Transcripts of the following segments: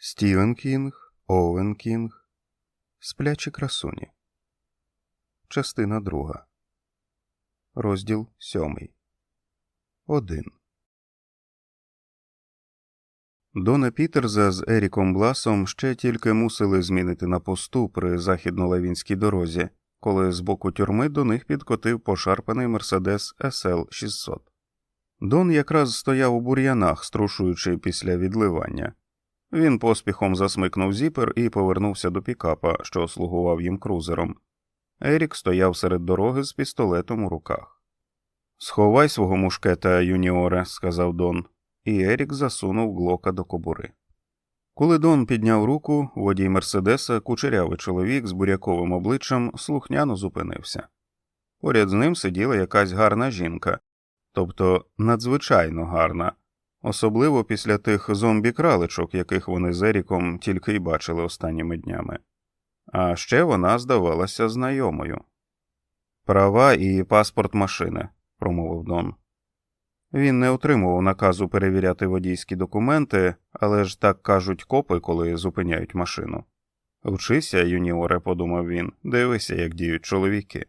Стівен Кінг, Овен Кінг, Сплячі красуні. Частина друга. Розділ сьомий. Один. Дона Пітерза з Еріком Бласом ще тільки мусили змінити на посту при західно-лавінській дорозі, коли з боку тюрми до них підкотив пошарпаний Мерседес SL 600. Дон якраз стояв у бур'янах, струшуючи після відливання. Він поспіхом засмикнув зіпер і повернувся до пікапа, що слугував їм крузером. Ерік стояв серед дороги з пістолетом у руках. Сховай свого мушкета, юніоре, сказав Дон, і Ерік засунув глока до кобури. Коли Дон підняв руку, водій Мерседеса, кучерявий чоловік з буряковим обличчям, слухняно зупинився. Поряд з ним сиділа якась гарна жінка, тобто надзвичайно гарна, особливо після тих зомбі-краличок, яких вони з Еріком тільки й бачили останніми днями. А ще вона здавалася знайомою. Права і паспорт машини, промовив Дон. Він не отримував наказу перевіряти водійські документи, але ж так кажуть копи, коли зупиняють машину. Вчися, юніоре, подумав він, дивися, як діють чоловіки.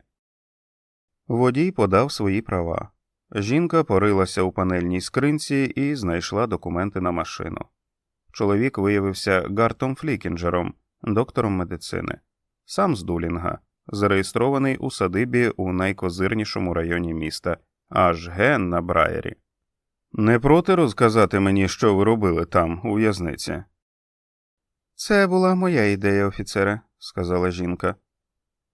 Водій подав свої права. Жінка порилася у панельній скринці і знайшла документи на машину. Чоловік виявився Гартом Флікінджером, доктором медицини, сам з Дулінга, зареєстрований у садибі у найкозирнішому районі міста, аж ген на Брайері. Не проти розказати мені, що ви робили там, у в'язниці? Це була моя ідея, офіцере, сказала жінка.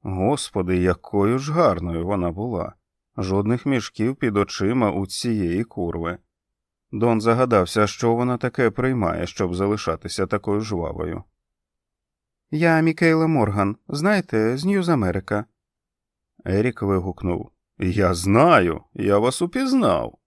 Господи, якою ж гарною вона була. Жодних мішків під очима у цієї курви. Дон загадався, що вона таке приймає, щоб залишатися такою жвавою. Я Мікейла Морган, знаєте, з Ньюз Америка. Ерік вигукнув Я знаю, я вас упізнав.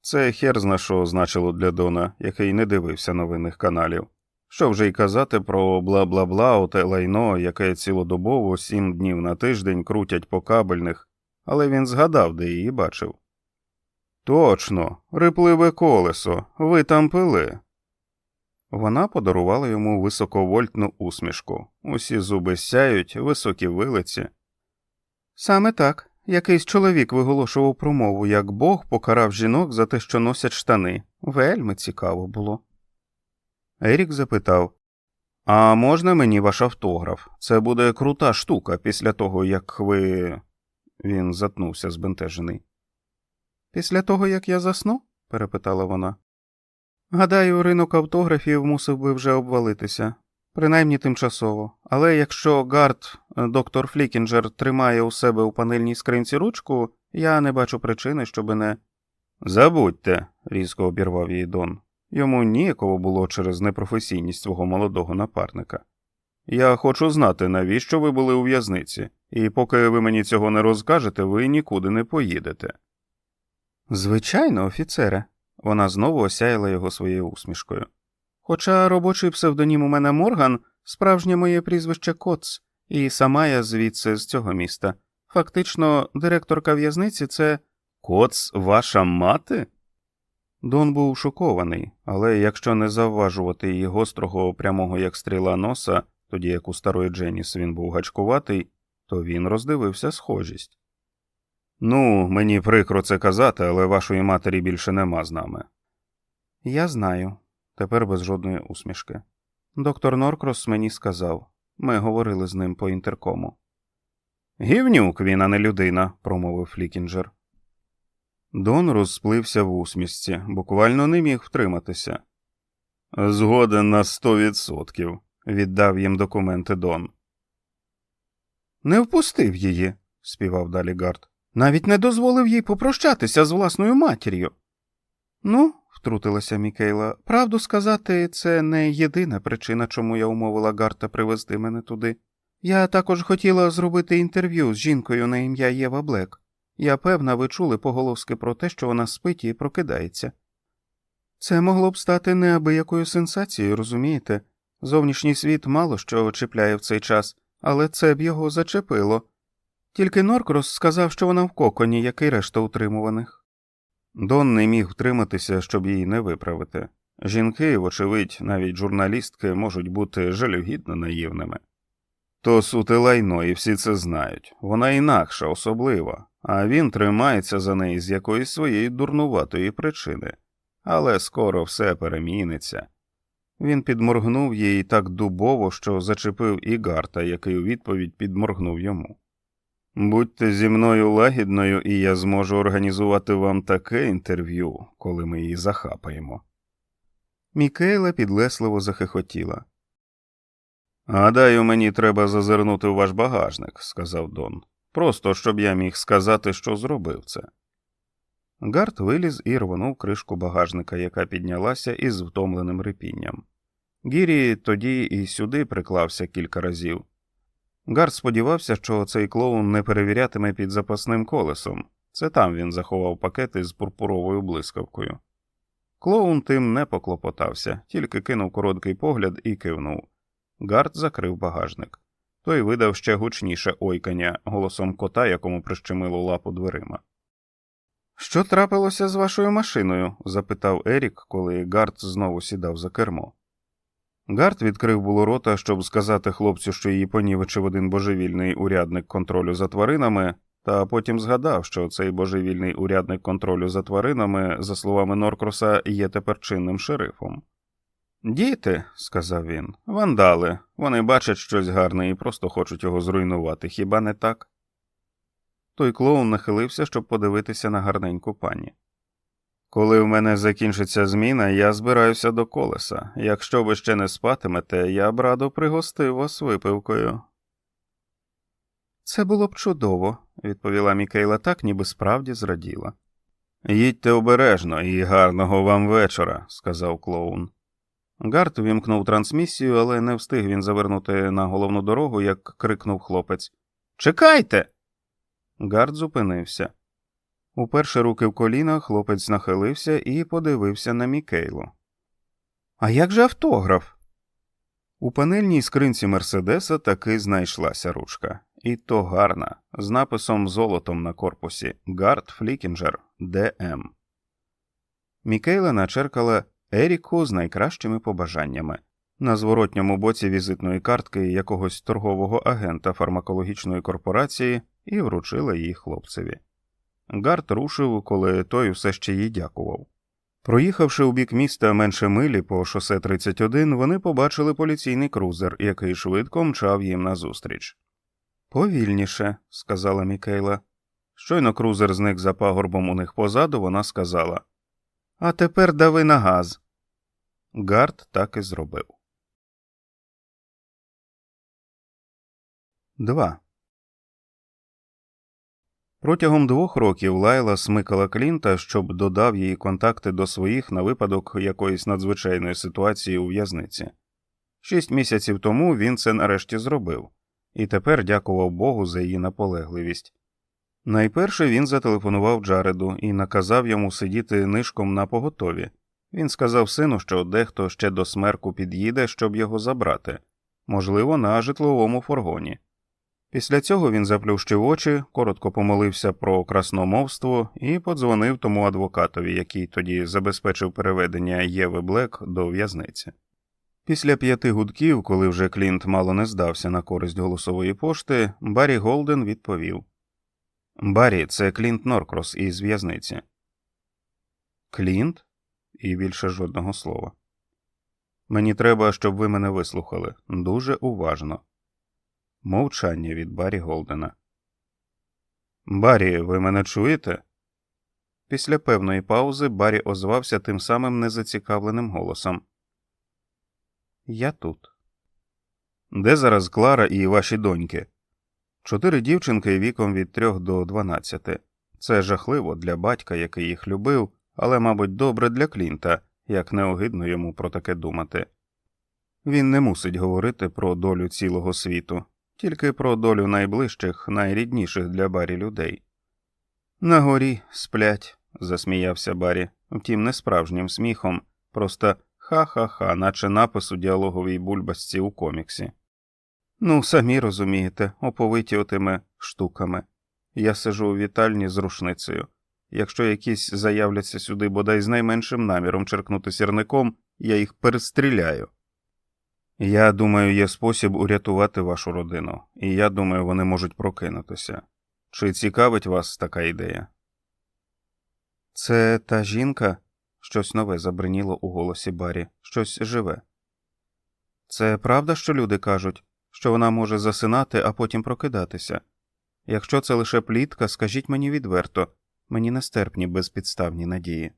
Це хер зна що значило для Дона, який не дивився новинних каналів. Що вже й казати про бла бла бла оте лайно, яке цілодобово сім днів на тиждень крутять по кабельних, але він згадав, де її бачив. Точно, рипливе колесо, ви там пили. Вона подарувала йому високовольтну усмішку. Усі зуби сяють, високі вилиці. Саме так. Якийсь чоловік виголошував промову, як Бог покарав жінок за те, що носять штани. Вельми цікаво було. Ерік запитав А можна мені ваш автограф? Це буде крута штука після того, як ви. Він затнувся збентежений. Після того, як я засну? перепитала вона. Гадаю, ринок автографів мусив би вже обвалитися, принаймні тимчасово. Але якщо Гард, доктор Флікінджер, тримає у себе у панельній скринці ручку, я не бачу причини, щоби не. Забудьте, різко обірвав її Дон. Йому ніяково було через непрофесійність свого молодого напарника. Я хочу знати, навіщо ви були у в'язниці, і поки ви мені цього не розкажете, ви нікуди не поїдете. Звичайно, офіцере. Вона знову осяяла його своєю усмішкою. Хоча робочий псевдонім у мене Морган, справжнє моє прізвище Коц, і сама я звідси з цього міста. Фактично, директорка в'язниці це Коц ваша мати? Дон був шокований, але якщо не завважувати її гострого, прямого як стріла носа, тоді як у старої Дженіс він був гачкуватий, то він роздивився схожість. Ну, мені прикро це казати, але вашої матері більше нема з нами. Я знаю, тепер без жодної усмішки. Доктор Норкрос мені сказав ми говорили з ним по інтеркому. Гівнюк він, а не людина, промовив Флікінджер. Дон розплився в усмішці, буквально не міг втриматися. Згоден на сто відсотків, віддав їм документи Дон. Не впустив її, співав далі Гард. Навіть не дозволив їй попрощатися з власною матір'ю. Ну, втрутилася Мікейла, правду сказати, це не єдина причина, чому я умовила Гарта привезти мене туди. Я також хотіла зробити інтерв'ю з жінкою на ім'я Єва Блек. Я певна, ви чули поголоски про те, що вона спить і прокидається. Це могло б стати неабиякою сенсацією, розумієте? Зовнішній світ мало що чіпляє в цей час, але це б його зачепило. Тільки Норкрос сказав, що вона в коконі, як і решта утримуваних. Дон не міг втриматися, щоб її не виправити. Жінки, вочевидь, навіть журналістки можуть бути жалюгідно наївними. То суте лайно, і всі це знають. Вона інакша, особлива, а він тримається за неї з якоїсь своєї дурнуватої причини. Але скоро все переміниться. Він підморгнув їй так дубово, що зачепив і Гарта, який у відповідь підморгнув йому. Будьте зі мною лагідною, і я зможу організувати вам таке інтерв'ю, коли ми її захапаємо. Мікейла підлесливо захихотіла. Гадаю, мені треба зазирнути в ваш багажник, сказав Дон. Просто щоб я міг сказати, що зробив це. Гарт виліз і рвонув кришку багажника, яка піднялася із втомленим рипінням. Гірі тоді і сюди приклався кілька разів. Гарт сподівався, що цей клоун не перевірятиме під запасним колесом. Це там він заховав пакети з пурпуровою блискавкою. Клоун тим не поклопотався, тільки кинув короткий погляд і кивнув. Гард закрив багажник. Той видав ще гучніше ойкання голосом кота, якому прищемило лапу дверима. Що трапилося з вашою машиною? запитав Ерік, коли Гард знову сідав за кермо. Гард відкрив було рота, щоб сказати хлопцю, що її понівечив один божевільний урядник контролю за тваринами, та потім згадав, що цей божевільний урядник контролю за тваринами, за словами Норкроса, є тепер чинним шерифом. Діти, сказав він, вандали. Вони бачать щось гарне і просто хочуть його зруйнувати, хіба не так? Той клоун нахилився, щоб подивитися на гарненьку пані. Коли в мене закінчиться зміна, я збираюся до колеса. Якщо ви ще не спатимете, я б радо пригостив вас випивкою. Це було б чудово, відповіла Мікейла так, ніби справді зраділа. Їдьте обережно і гарного вам вечора, сказав клоун. Гарт вімкнув трансмісію, але не встиг він завернути на головну дорогу, як крикнув хлопець. Чекайте. Гард зупинився. Уперше руки в коліна хлопець нахилився і подивився на Мікейлу. А як же автограф? У панельній скринці Мерседеса таки знайшлася ручка, і то гарна, з написом золотом на корпусі Гард Флікінджер ДМ. Мікейла начеркала Еріку з найкращими побажаннями на зворотньому боці візитної картки якогось торгового агента фармакологічної корпорації і вручила її хлопцеві. Гарт рушив, коли той усе ще їй дякував. Проїхавши у бік міста менше милі по шосе 31, вони побачили поліційний крузер, який швидко мчав їм назустріч. Повільніше, сказала Мікейла. Щойно крузер зник за пагорбом у них позаду, вона сказала А тепер дави на газ. Гард так і зробив. 2. Протягом двох років Лайла смикала Клінта, щоб додав їй контакти до своїх на випадок якоїсь надзвичайної ситуації у в'язниці. Шість місяців тому він це нарешті зробив, і тепер дякував Богу за її наполегливість. Найперше він зателефонував Джареду і наказав йому сидіти нишком на поготові. Він сказав сину, що дехто ще до смерку під'їде, щоб його забрати, можливо, на житловому фургоні. Після цього він заплющив очі, коротко помолився про красномовство і подзвонив тому адвокатові, який тоді забезпечив переведення Єви Блек до в'язниці. Після п'яти гудків, коли вже Клінт мало не здався на користь голосової пошти, Баррі Голден відповів Баррі, це Клінт Норкрос із в'язниці. Клінт? І більше жодного слова. Мені треба, щоб ви мене вислухали дуже уважно. Мовчання від Баррі Голдена. Баррі, ви мене чуєте? Після певної паузи Баррі озвався тим самим незацікавленим голосом. Я тут. Де зараз Клара і ваші доньки? Чотири дівчинки віком від трьох до дванадцяти. Це жахливо для батька, який їх любив, але, мабуть, добре для Клінта, як неогидно йому про таке думати. Він не мусить говорити про долю цілого світу, тільки про долю найближчих, найрідніших для Барі людей. На горі сплять, засміявся Барі, втім, не справжнім сміхом, просто ха-ха-ха, наче напис у діалоговій бульбасці у коміксі. Ну, самі розумієте, оповиті отими штуками. Я сижу у вітальні з рушницею. Якщо якісь заявляться сюди бодай з найменшим наміром черкнути сірником, я їх перестріляю. Я думаю, є спосіб урятувати вашу родину, і я думаю, вони можуть прокинутися. Чи цікавить вас така ідея? Це та жінка, щось нове забриніло у голосі Барі, щось живе. Це правда, що люди кажуть, що вона може засинати, а потім прокидатися. Якщо це лише плітка, скажіть мені відверто, мені нестерпні безпідставні надії.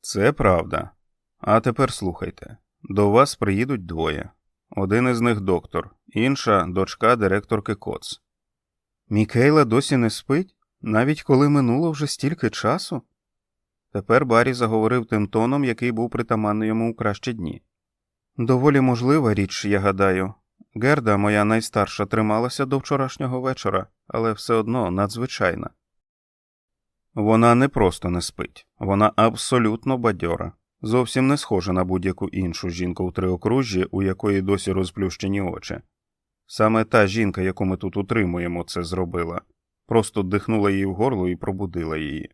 Це правда. А тепер слухайте до вас приїдуть двоє. Один із них доктор, інша дочка директорки Коц. Мікейла досі не спить, навіть коли минуло вже стільки часу. Тепер Баррі заговорив тим тоном, який був притаманний йому у кращі дні. Доволі можлива річ, я гадаю. Герда, моя найстарша, трималася до вчорашнього вечора, але все одно надзвичайна. Вона не просто не спить, вона абсолютно бадьора, зовсім не схожа на будь-яку іншу жінку в триокружжі, у якої досі розплющені очі. Саме та жінка, яку ми тут утримуємо, це зробила, просто дихнула її в горло і пробудила її.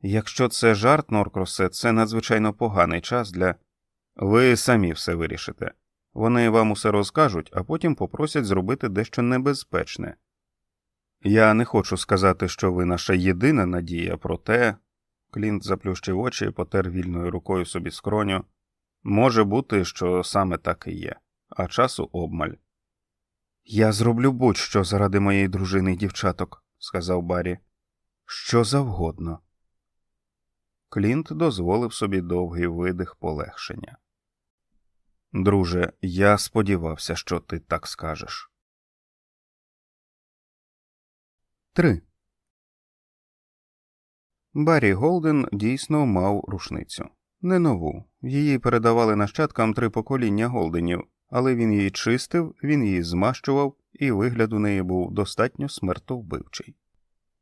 Якщо це жарт, Норкросе, це надзвичайно поганий час для. Ви самі все вирішите. Вони вам усе розкажуть, а потім попросять зробити дещо небезпечне. Я не хочу сказати, що ви наша єдина надія, проте. Клінт заплющив очі і потер вільною рукою собі скроню. Може бути, що саме так і є, а часу обмаль. Я зроблю будь-що заради моєї дружини й дівчаток, сказав Баррі. Що завгодно. Клінт дозволив собі довгий видих полегшення. Друже, я сподівався, що ти так скажеш. 3. Баррі Голден дійсно мав рушницю. Не нову. Її передавали нащадкам три покоління Голденів, але він її чистив, він її змащував, і вигляд у неї був достатньо смертовбивчий.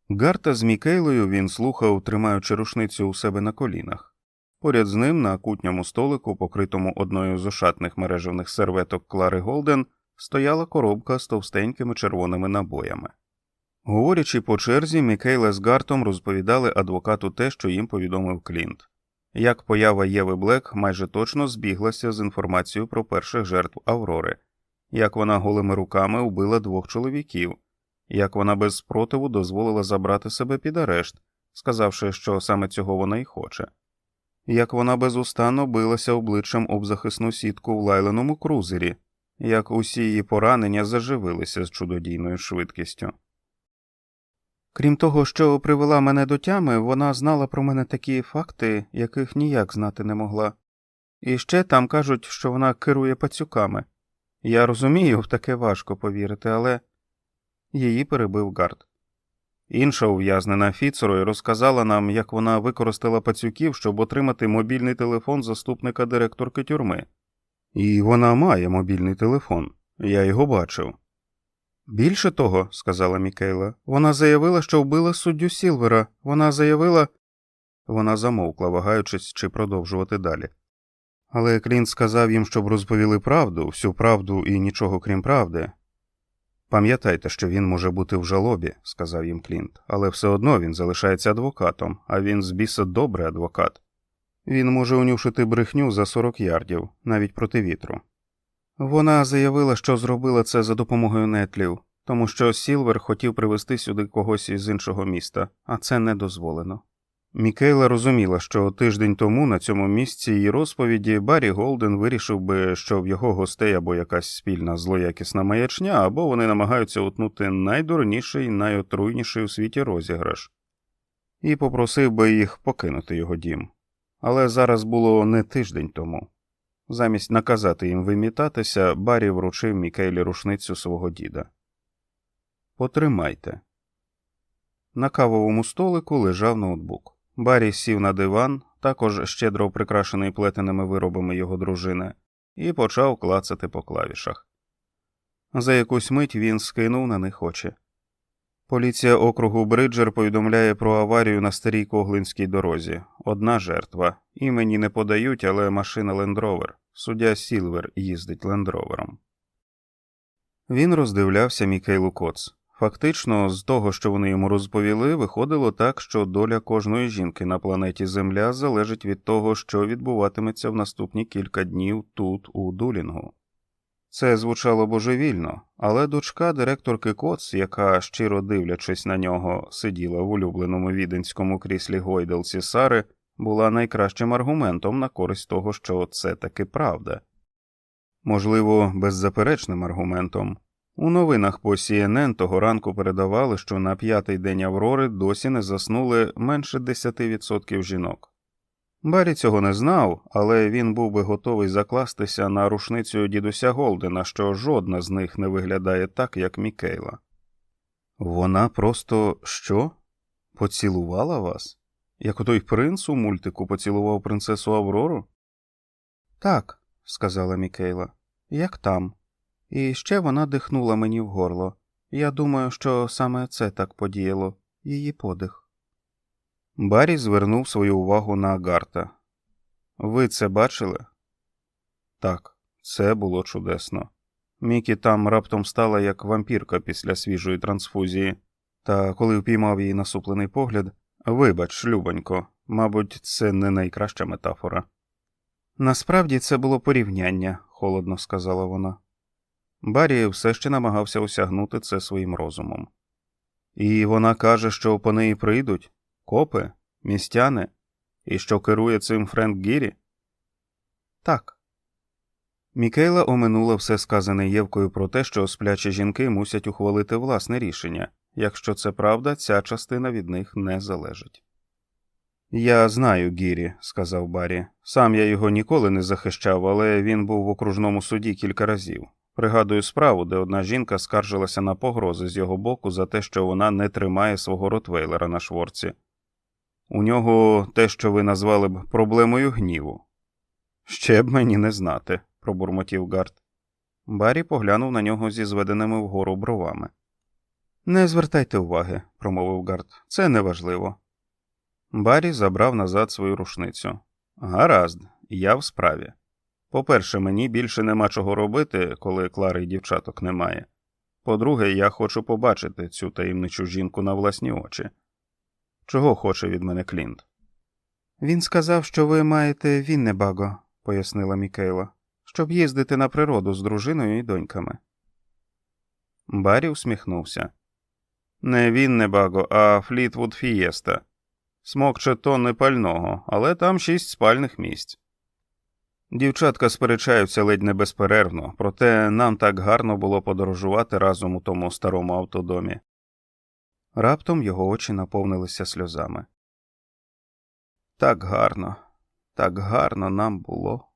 Гарта з Мікейлою він слухав, тримаючи рушницю у себе на колінах. Поряд з ним на кутньому столику, покритому одною з ошатних мережевних серветок Клари Голден, стояла коробка з товстенькими червоними набоями. Говорячи по черзі, Мікейла з Гартом розповідали адвокату те, що їм повідомив Клінт. Як поява Єви Блек майже точно збіглася з інформацією про перших жертв Аврори, як вона голими руками вбила двох чоловіків, як вона без спротиву дозволила забрати себе під арешт, сказавши, що саме цього вона й хоче, як вона безустанно билася обличчям об захисну сітку в лайленому крузері, як усі її поранення заживилися з чудодійною швидкістю. Крім того, що привела мене до тями, вона знала про мене такі факти, яких ніяк знати не могла. І ще там кажуть, що вона керує пацюками. Я розумію, в таке важко повірити, але її перебив Гард. Інша ув'язнена Фіцерою розказала нам, як вона використала пацюків, щоб отримати мобільний телефон заступника директорки тюрми. І вона має мобільний телефон, я його бачив. Більше того, сказала Мікейла, вона заявила, що вбила суддю Сілвера. Вона заявила. Вона замовкла, вагаючись, чи продовжувати далі. Але Клінт сказав їм, щоб розповіли правду, всю правду і нічого крім правди. Пам'ятайте, що він може бути в жалобі, сказав їм Клінт, але все одно він залишається адвокатом, а він з біса добрий адвокат. Він може унюшити брехню за 40 ярдів, навіть проти вітру. Вона заявила, що зробила це за допомогою нетлів, тому що Сілвер хотів привезти сюди когось із іншого міста, а це не дозволено. Мікейла розуміла, що тиждень тому на цьому місці її розповіді Баррі Голден вирішив би, що в його гостей або якась спільна злоякісна маячня, або вони намагаються утнути найдурніший, найотруйніший у світі розіграш, і попросив би їх покинути його дім. Але зараз було не тиждень тому. Замість наказати їм вимітатися, Баррі вручив Мікейлі рушницю свого діда. Потримайте. На кавовому столику лежав ноутбук. Баррі сів на диван, також щедро прикрашений плетеними виробами його дружини, і почав клацати по клавішах. За якусь мить він скинув на них очі. Поліція округу Бриджер повідомляє про аварію на старій коглинській дорозі. Одна жертва. Імені не подають, але машина лендровер. Суддя Сілвер їздить лендровером. Він роздивлявся Мікейлу Коц. Фактично, з того, що вони йому розповіли, виходило так, що доля кожної жінки на планеті Земля залежить від того, що відбуватиметься в наступні кілька днів тут, у Дулінгу. Це звучало божевільно, але дочка директорки Коц, яка, щиро дивлячись на нього, сиділа в улюбленому віденському кріслі Гойделсі Сари, була найкращим аргументом на користь того, що це таки правда. Можливо, беззаперечним аргументом. У новинах по CNN того ранку передавали, що на п'ятий день Аврори досі не заснули менше 10% жінок. Баррі цього не знав, але він був би готовий закластися на рушницю дідуся Голдена, що жодна з них не виглядає так, як Мікейла. Вона просто що? Поцілувала вас? Як отой принц у мультику поцілував принцесу Аврору? Так, сказала Мікейла, як там. І ще вона дихнула мені в горло. Я думаю, що саме це так подіяло, її подих. Баррі звернув свою увагу на Агарта. Ви це бачили? Так, це було чудесно. Мікі там раптом стала як вампірка після свіжої трансфузії, та коли впіймав її насуплений погляд, вибач, любонько, мабуть, це не найкраща метафора. Насправді це було порівняння, холодно сказала вона. Баррі все ще намагався осягнути це своїм розумом. І вона каже, що по неї прийдуть копи, містяни, і що керує цим Френк Гірі? Так. Мікейла оминула все сказане Євкою про те, що сплячі жінки мусять ухвалити власне рішення. Якщо це правда, ця частина від них не залежить. Я знаю Гірі, сказав Баррі. Сам я його ніколи не захищав, але він був в окружному суді кілька разів. Пригадую справу, де одна жінка скаржилася на погрози з його боку за те, що вона не тримає свого ротвейлера на шворці. У нього те, що ви назвали б проблемою гніву. Ще б мені не знати, пробурмотів Гард. Баррі поглянув на нього зі зведеними вгору бровами. Не звертайте уваги, промовив Гард. Це неважливо. Баррі забрав назад свою рушницю. Гаразд, я в справі. По-перше, мені більше нема чого робити, коли Клари й дівчаток немає. По-друге, я хочу побачити цю таємничу жінку на власні очі. Чого хоче від мене Клінт? Він сказав, що ви маєте Віннебаго, пояснила Мікейла, щоб їздити на природу з дружиною і доньками. Баррі усміхнувся. Не Віннебаго, а Флітвуд Фієста. Смокче тонни пального, але там шість спальних місць. Дівчатка сперечаються ледь не безперервно, проте нам так гарно було подорожувати разом у тому старому автодомі. Раптом його очі наповнилися сльозами. Так гарно, так гарно нам було.